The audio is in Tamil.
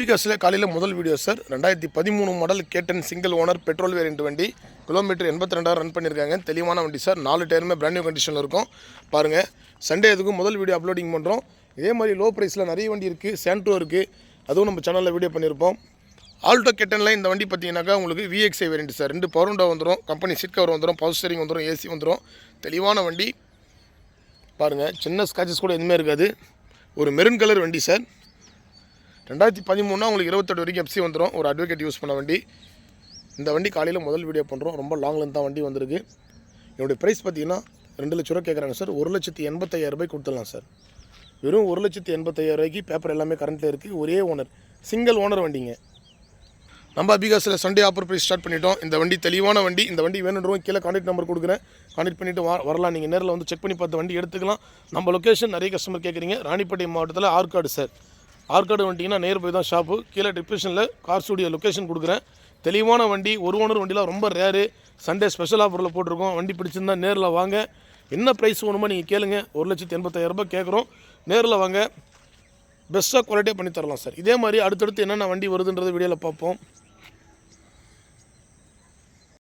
பிகாஸில் காலையில் முதல் வீடியோ சார் ரெண்டாயிரத்தி பதிமூணு மாடல் கேட்டன் சிங்கிள் ஓனர் பெட்ரோல் வேரியன்ட் வண்டி. கிலோமீட்டர் எண்பத்தி ரெண்டாயிரம் ரன் பண்ணியிருக்காங்க. தெளிவான வண்டி சார் நாலு டயருமே பிராண்ட் நியூ கண்டிஷனில் இருக்கும். பாருங்கள் சண்டே அதுக்கும் முதல் வீடியோ அப்லோடிங் பண்ணுறோம் இதே மாதிரி லோ ப்ரைஸில் நிறைய வண்டி இருக்குது சேண்ட்ரோ இருக்குது அதுவும் நம்ம சேனலில் வீடியோ பண்ணியிருப்போம். ஆல்டோ கெட்டனில் இந்த வண்டி பார்த்தீங்கன்னாக்கா உங்களுக்கு விஎக்ஸ்ஐ வேரியன்ட் சார் ரெண்டு பவர் வந்துடும் கம்பெனி சீட் கவர் வந்துடும் பவர் ஸ்டேரிங் வந்துடும் ஏசி வந்துடும் தெளிவான வண்டி. பாருங்கள் சின்ன ஸ்க்ராச்சஸ் கூட எதுவுமே இருக்காது. ஒரு மெரூன் கலர் வண்டி சார் ரெண்டாயிரத்தி பதிமூணுனா உங்களுக்கு இருபத்தெட்டு வரைக்கும் எஃப்சி வந்துடும் ஒரு அட்வொகேட் யூஸ் பண்ண வண்டி. இந்த வண்டி காலையில் முதல் வீடியோ பண்ணுறோம் ரொம்ப லாங்லேருந்து தான் வண்டி வந்திருக்கு. என்னுடைய ப்ரைஸ் பார்த்தீங்கன்னா ரெண்டு லட்ச ரூபா கேட்குறாங்க சார் ஒரு லட்சத்தி எண்பத்தையாயிரம் ரூபாய் கொடுத்துடலாம் சார் வெறும் ஒரு லட்சத்தி எண்பத்தையாயிரம் ரூபாய்க்கு பேப்பர் எல்லாமே கரண்ட்டில் இருக்குது ஒரே ஓனர் சிங்கிள் ஓனர் வண்டிங்க. நம்ம அபிகாஸில் சண்டே ஆஃபர் ப்ரைஸ் ஸ்டார்ட் பண்ணிட்டோம். இந்த வண்டி தெளிவான வண்டி. இந்த வண்டி வேணுன்றவங்க கீழே கான்டாக்ட் நம்பர் கொடுக்குறேன். கான்டாக்ட் பண்ணிவிட்டு வா வரலாம். நீங்கள் நேரில் வந்து செக் பண்ணி பார்த்து வண்டி எடுத்துக்கலாம். நம்ம லொக்கேஷன் நிறைய கஸ்டமர் கேட்குறீங்க ராணிப்பேட்டை மாவட்டத்தில் ஆற்காடு சார் ஆற்காடு வண்டிங்கன்னா நேர் போய் தான் ஷாப்பு கீழே டிஸ்கிரிப்ஷனில் கார் ஸ்டூடியோ லொக்கேஷன் கொடுக்குறேன். தெளிவான வண்டி ஒரு ஓனர் வண்டிலாம் ரொம்ப ரேரு சண்டே ஸ்பெஷல் ஆஃபரில் போட்டிருக்கோம். வண்டி பிடிச்சிருந்தா நேரில் வாங்க. என்ன ப்ரைஸ் வேணுமோ நீங்கள் கேளுங்க. ஒரு லட்சத்தி எண்பத்தாயிரம் ரூபாய் கேட்குறோம் நேரில் வாங்க. பெஸ்ட்டாக குவாலிட்டியாக பண்ணி தரலாம் சார் இதே மாதிரி அடுத்தடுத்து என்னென்ன வண்டி வருதுன்றது வீடியோவில் பார்ப்போம்.